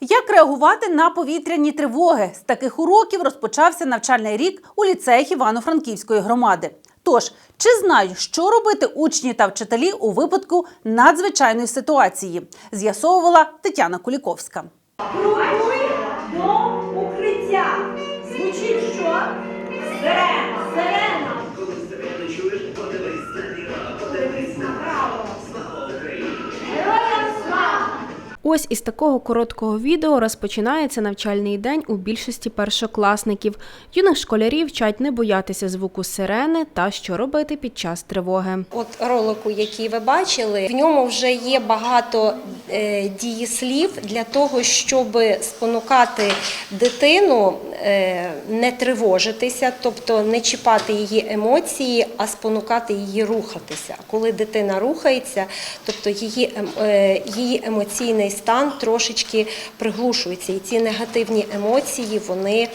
Як реагувати на повітряні тривоги? З таких уроків розпочався навчальний рік у ліцеях Івано-Франківської громади. Тож, чи знають, що робити учні та вчителі у випадку надзвичайної ситуації? З'ясовувала Тетяна Куліковська. Крокуй до укриття. Звучить що? Сирена. Ось із такого короткого відео розпочинається навчальний день у більшості першокласників. Юних школярів вчать не боятися звуку сирени та що робити під час тривоги. От ролику, який ви бачили, в ньому вже є багато е, дієслів для того, щоб спонукати дитину не тривожитися, тобто не чіпати її емоції, а спонукати її рухатися. Коли дитина рухається, тобто її, ем- е, її емоційний стан трошечки приглушується, і ці негативні емоції вони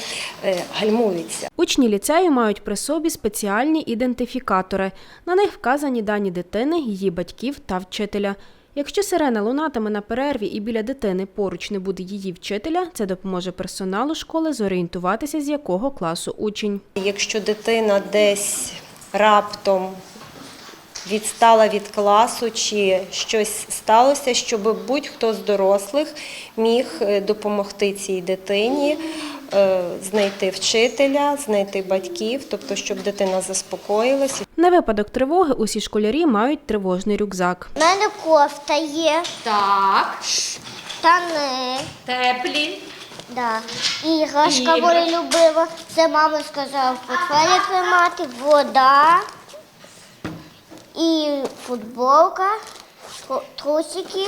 е, гальмуються. Учні ліцею мають при собі спеціальні ідентифікатори. На них вказані дані дитини, її батьків та вчителя. Якщо сирена лунатиме на перерві і біля дитини поруч не буде її вчителя, це допоможе персоналу школи зорієнтуватися, з якого класу учень. Якщо дитина десь раптом відстала від класу чи щось сталося, щоб будь-хто з дорослих міг е, допомогти цій дитині знайти вчителя, знайти батьків, тобто щоб дитина заспокоїлася. На випадок тривоги усі школярі мають тривожний рюкзак. У мене кофта є, Так. штани, Теплі. да. іграшка були любила. Це мама сказала портфелі тримати, вода і футболка, трусики,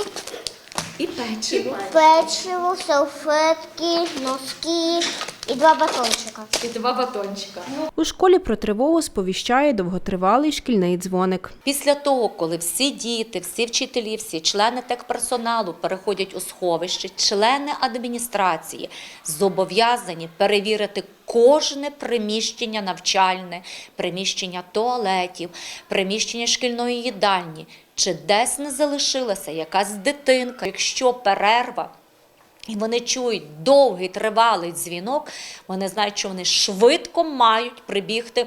І печиво. печиво, салфетки, носки і два батончика. І два батончика. У школі про тривогу сповіщає довготривалий шкільний дзвоник. Після того, коли всі діти, всі вчителі, всі члени техперсоналу переходять у сховище, члени адміністрації зобов'язані перевірити кожне приміщення навчальне, приміщення туалетів, приміщення шкільної їдальні, чи десь не залишилася якась дитинка. Якщо перерва і вони чують довгий тривалий дзвінок, вони знають, що вони швидко мають прибігти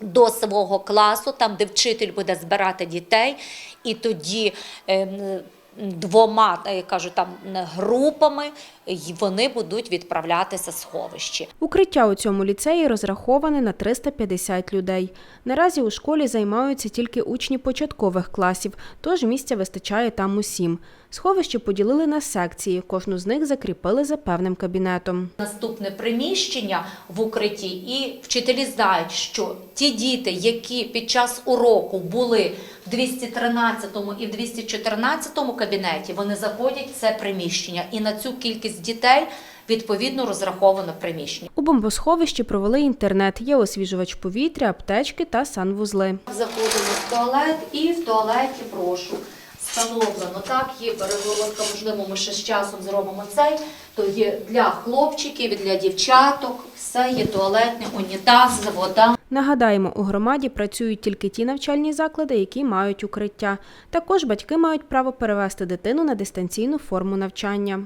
до свого класу, там, де вчитель буде збирати дітей, і тоді ем, двома, е, я кажу, там групами й вони будуть відправлятися сховищі. Укриття у цьому ліцеї розраховане на 350 людей. Наразі у школі займаються тільки учні початкових класів, тож місця вистачає там усім. Сховище поділили на секції, кожну з них закріпили за певним кабінетом. Наступне приміщення в укритті, і вчителі знають, що ті діти, які під час уроку були 213 і в 214 кабінеті, вони заходять в це приміщення, і на цю кількість дітей відповідно розраховано приміщення. У бомбосховищі провели інтернет, є освіжувач повітря, аптечки та санвузли. Заходимо в туалет і в туалеті прошу. Встановлено так, є перегородка, можливо, ми ще з часом зробимо цей, то є для хлопчиків, і для дівчаток, все є туалетний унітаз, вода. Нагадаємо, у громаді працюють тільки ті навчальні заклади, які мають укриття. Також батьки мають право перевести дитину на дистанційну форму навчання.